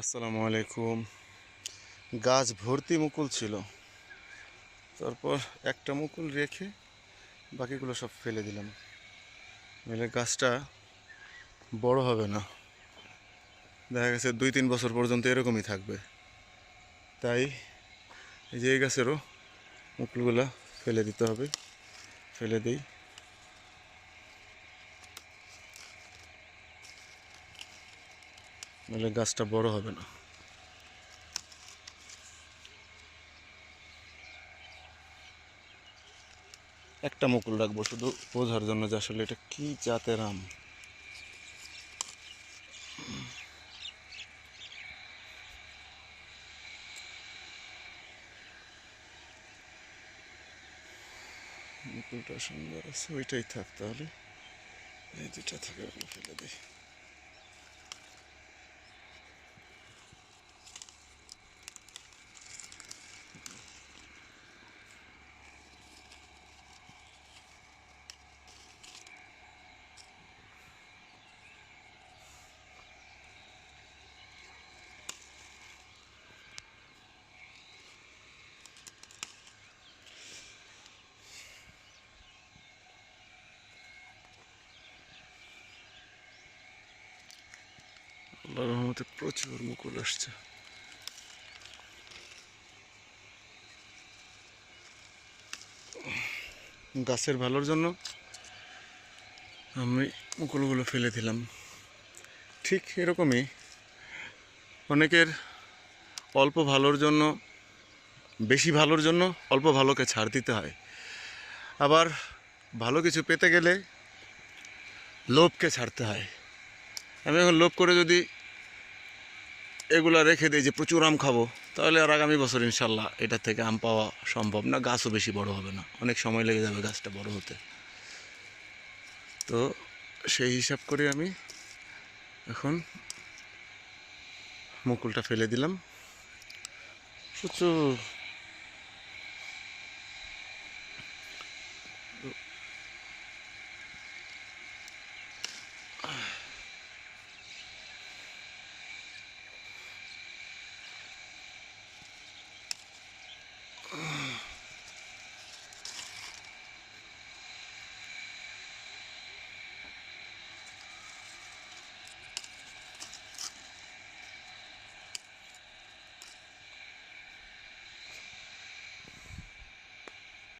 আসসালামু আলাইকুম। গাছ ভর্তি মুকুল ছিল। তারপর একটা মুকুল রেখে বাকিগুলো সব ফেলে দিলাম। নইলে গাছটা বড় হবে না। দেখা গেছে দুই তিন বছর পর্যন্ত এরকমই থাকবে। তাই এই যে এই গাছেরও মুকুলগুলা ফেলে দিতে হবে। ফেলে দিই। নাহলে গাছটা বড় হবে না। একটা মুকুল রাখব শুধু বোঝার জন্য যে আসলে এটা কি জাতের আম। মুকুলটা সুন্দর আছে, ওইটাই থাক তাহলে। এই দুটা থাকে ফেলে দিই। আল্লাহর রহমতে প্রচুর মুকুল আসছে। গাছের ভালোর জন্য আমি মুকুলগুলো ফেলে দিলাম। ঠিক এরকমই অনেকের অল্প ভালোর জন্য, বেশি ভালোর জন্য অল্প ভালোকে ছাড় দিতে হয়। আবার ভালো কিছু পেতে গেলে লোভকে ছাড়তে হয়। আমি এখন লোভ করে যদি এগুলা রেখে দিই যে প্রচুর আম খাব, তাহলে আর আগামী বছর ইনশাল্লাহ এটা থেকে আম পাওয়া সম্ভব না, গাছও বেশি বড় হবে না, অনেক সময় লেগে যাবে গাছটা বড় হতে। তো সেই হিসাব করে আমি এখন মুকুলটা ফেলে দিলাম। প্রচুর।